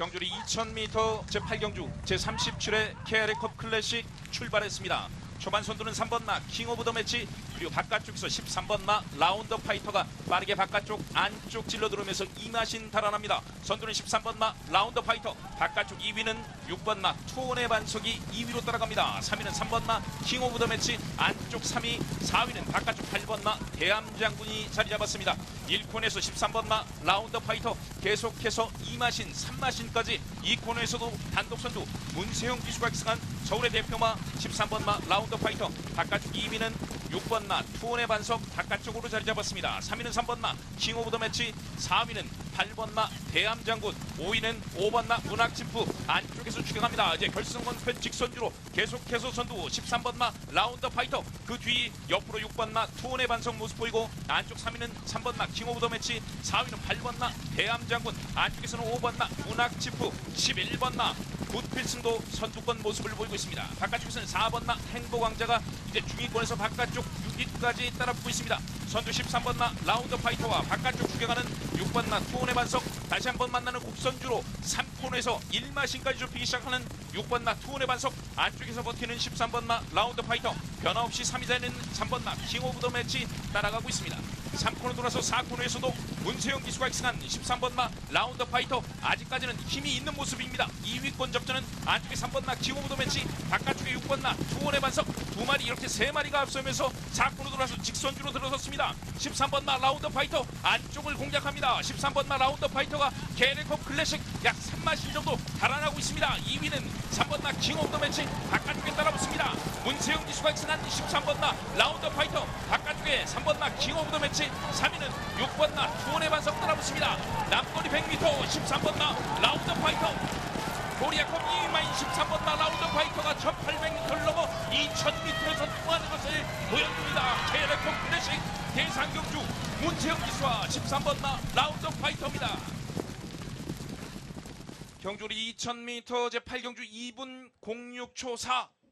경주리 2000m 제8경주 제37회 KR컵 클래식 출발했습니다. 초반 선두는 3번 마 킹 오브 더 매치 그리고 바깥쪽에서 13번 마 라운더 파이터가 빠르게 바깥쪽 안쪽 찔러 들어오면서 이마신 달아납니다. 선두는 13번 마 라운더 파이터 바깥쪽 2위는 6번 마 투혼의 반석이 2위로 따라갑니다. 3위는 3번 마 킹 오브 더 매치 안쪽 3위 4위는 바깥쪽 8번 마 대함장군이 자리 잡았습니다. 1코너에서 13번 마 라운더 파이터 계속해서 이마신 3마신까지 2코너에서도 단독 선두 문세영 기수가 기승한 서울의 대표마 13번 마 라운더 파이터 바깥쪽 2위는 6번 마 투혼의 반석 바깥쪽으로 자리 잡았습니다. 3위는 3번 마킹 오브 더 매치 4위는 8번 마 대함장군 5위는 5번 마 문학진프 안쪽에서 추격합니다. 이제 결승권편 직선주로 계속해서 선두 13번 마 라운더 파이터 그 뒤 옆으로 6번 마 투혼의 반석 모습 보이고 안쪽 3위는 3번 마킹 오브 더 매치 4위는 8번 마 대함장군 안쪽에서는 5번 마 문학진프 11번 마 굿필승도 선두권 모습을 보이고 있습니다. 바깥쪽에서는 4번 마 행복왕자가 이제 중위권에서 바깥쪽 6위까지 따라붙고 있습니다. 선두 13번 마 라운더 파이터와 바깥쪽 추격하는 6번 마 투혼의 반석 다시 한번 만나는 곡선주로 3코너에서 1마신까지 좁히기 시작하는 6번 마 투혼의 반석 안쪽에서 버티는 13번 마 라운더 파이터 변화없이 3위자는 3번 마 킹 오브 더 매치 따라가고 있습니다. 3코너 돌아서 4코너에서도 문세영 기수가 익승한 13번 마 라운더 파이터 아직까지는 힘이 있는 모습입니다. 2위권 접전은 안쪽에 3번 마킹 오브 더 매치 바깥쪽에 6번 마 투혼의 반석 두 마리 이렇게 세 마리가 앞서면서 4코너 돌아서 직선주로 들어섰습니다. 13번 마 라운더 파이터 안쪽을 공략합니다. 13번 마 라운더 파이터가 KL컵 클래식 약 3마신 정도 달아나고 있습니다. 2위는 3번 마 킹 오브 더 매치 바깥쪽에 따라붙습니다. 문세영 기수가 익승한 13번 마 라운더 파이터 바깥쪽에 3번 마킹 오브 더 매치 3위는 6번 마 투혼의 반석 따라붙습니다. 남거리 100m 13번 마 라운더 파이터 코리아컵 2위마인 13번 마 라운더 파이터가 1800m를 넘어 2000m에서 통하는 것을 보여줍니다. KL컵 클래식 대상경주 문세영 기수와 13번 마 라운더 파이터입니다. 경주리 2000m 제8경주 2분 06초 4